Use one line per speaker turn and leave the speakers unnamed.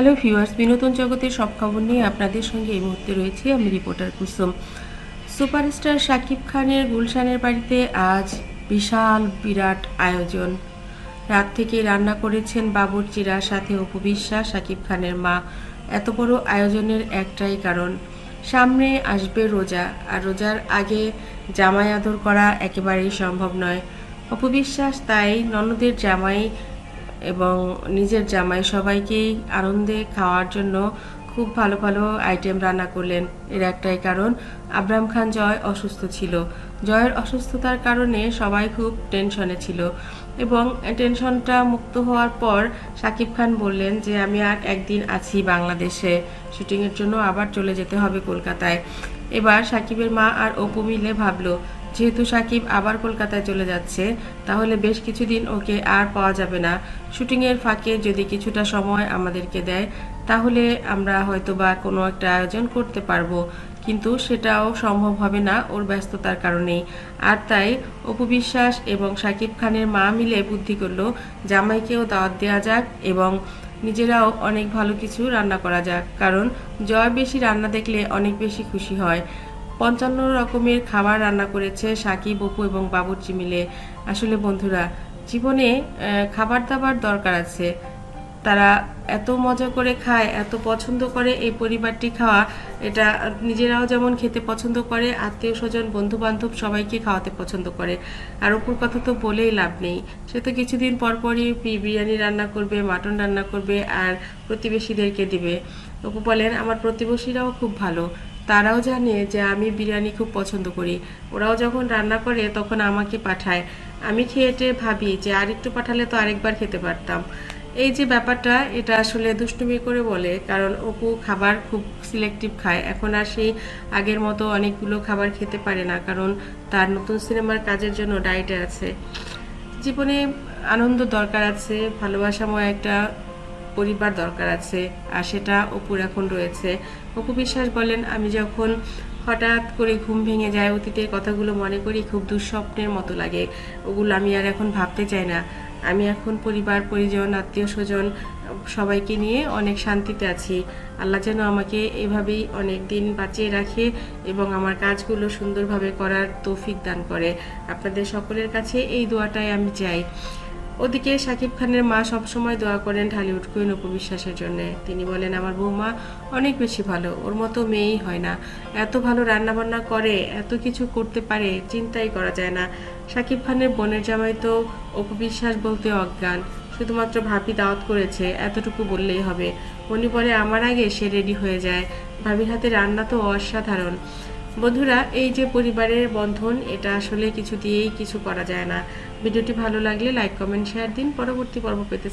Hello viewers বিনোদন জগতের সব খবর নিয়ে আপনাদের সঙ্গে এই মুহূর্তে রয়েছে আমি রিপোর্টার কুসুম। সুপারস্টার শাকিব খানের গুলশানের বাড়িতে আজ বিশাল বিরাট আয়োজন। রাত থেকে রান্না করেছেন বাবুর্চিরা সাথে উপবিশ্বাস শাকিব খানের মা। এত বড় আয়োজনের একটাই কারণ, সামনে আসবে রোজা। আর রোজার আগে জামাই আদর করা একেবারেই সম্ভব নয়। অপবিশ্বাস তাই ননদের জামাই এবং নিজের জামাই সবাইকেই আনন্দে খাওয়ার জন্য খুব ভালো ভালো আইটেম রান্না করলেন। এর একটাই কারণ, আবরাম খান জয় অসুস্থ ছিল। জয়ের অসুস্থতার কারণে সবাই খুব টেনশনে ছিল এবং টেনশনটা মুক্ত হওয়ার পর সাকিব খান বললেন যে, আমি আর একদিন আছি বাংলাদেশে। শুটিংয়ের জন্য আবার চলে যেতে হবে কলকাতায়। এবার সাকিবের মা আর অপু মিলে ভাবলো যেহেতু সাকিব আবার কলকাতায় চলে যাচ্ছে, তাহলে বেশ কিছুদিন ওকে আর পাওয়া যাবে না। শুটিংয়ের ফাঁকে যদি কিছুটা সময় আমাদেরকে দেয়, তাহলে আমরা হয়তো বা কোনো একটা আয়োজন করতে পারব। কিন্তু সেটাও সম্ভব হবে না ওর ব্যস্ততার কারণেই। আর তাই অপু বিশ্বাস এবং সাকিব খানের মা মিলে বুদ্ধি করল, জামাইকেও দাওয়াত দেওয়া যাক এবং নিজেরাও অনেক ভালো কিছু রান্না করা যাক। কারণ জয় বেশি রান্না দেখলে অনেক বেশি খুশি হয়। পঞ্চান্ন রকমের খাবার রান্না করেছে সাকিব, অপু এবং বাবুর্চি মিলে। আসলে বন্ধুরা, জীবনে খাবার দাবার দরকার আছে। তারা এত মজা করে খায়, এত পছন্দ করে এই পরিবারটি খাওয়া, এটা নিজেরাও যেমন খেতে পছন্দ করে আত্মীয় স্বজন বন্ধু বান্ধব সবাইকে খাওয়াতে পছন্দ করে। আর অপুর কথা তো বলেই লাভ নেই। সে তো কিছুদিন পর পরই বিরিয়ানি রান্না করবে, মাটন রান্না করবে আর প্রতিবেশীদেরকে দিবে। অপু বলেন, আমার প্রতিবেশীরাও খুব ভালো। তারাও জানে যে আমি বিরিয়ানি খুব পছন্দ করি। ওরাও যখন রান্না করে তখন আমাকে পাঠায়। আমি খেয়েটে ভাবি যে আরেকটু পাঠালে তো আরেকবার খেতে পারতাম। এই যে ব্যাপারটা, এটা আসলে দুষ্টুমি করে বলে, কারণ অপু খাবার খুব সিলেক্টিভ খায়। এখন আর সেই আগের মতো অনেকগুলো খাবার খেতে পারে না, কারণ তার নতুন সিনেমার কাজের জন্য ডায়েটে আছে। জীবনে আনন্দ দরকার আছে, ভালোবাসাময় একটা পরিবার দরকার আছে, আর সেটা অপুর এখন রয়েছে। অপু বিশ্বাস বলেন, আমি যখন হঠাৎ করে ঘুম ভেঙে যায়, অতীতের কথাগুলো মনে করি, খুব দুঃস্বপ্নের মতো লাগে। ওগুলো আমি আর এখন ভাবতে চাই না। আমি এখন পরিবার, পরিজন আত্মীয় স্বজন সবাইকে নিয়ে অনেক শান্তিতে আছি। আল্লাহ যেন আমাকে এভাবেই অনেক দিন বাঁচিয়ে রাখে এবং আমার কাজগুলো সুন্দরভাবে করার তৌফিক দান করে। আপনাদের সকলের কাছে এই দোয়াটাই আমি চাই। ওদিকে শাকিব খানের মা সবসময় দোয়া করেন ঢালিউড কুইন উপবিশ্বাসের জন্য। তিনি বলেন, আমার বৌমা অনেক বেশি ভালো, ওর মতো মেয়েই হয় না। এত ভালো রান্না বান্না করে, এত কিছু করতে পারে, চিন্তাই করা যায় না। শাকিব খানের বোনের জামাই তো উপবিশ্বাস বলতে অজ্ঞান। শুধুমাত্র ভাবি দাওয়াত করেছে, এতটুকু বললেই হবে। উনি বলে, আমার আগে সে রেডি হয়ে যায়। ভাবির হাতে রান্না তো অসাধারণ। বন্ধুরা, এই যে পরিবারের বন্ধন, এটা আসলে কিছু দিয়েই কিছু করা যায় না। ভিডিওটি ভালো লাগলে লাইক কমেন্ট শেয়ার দিন। পরবর্তী পর্ব পেতে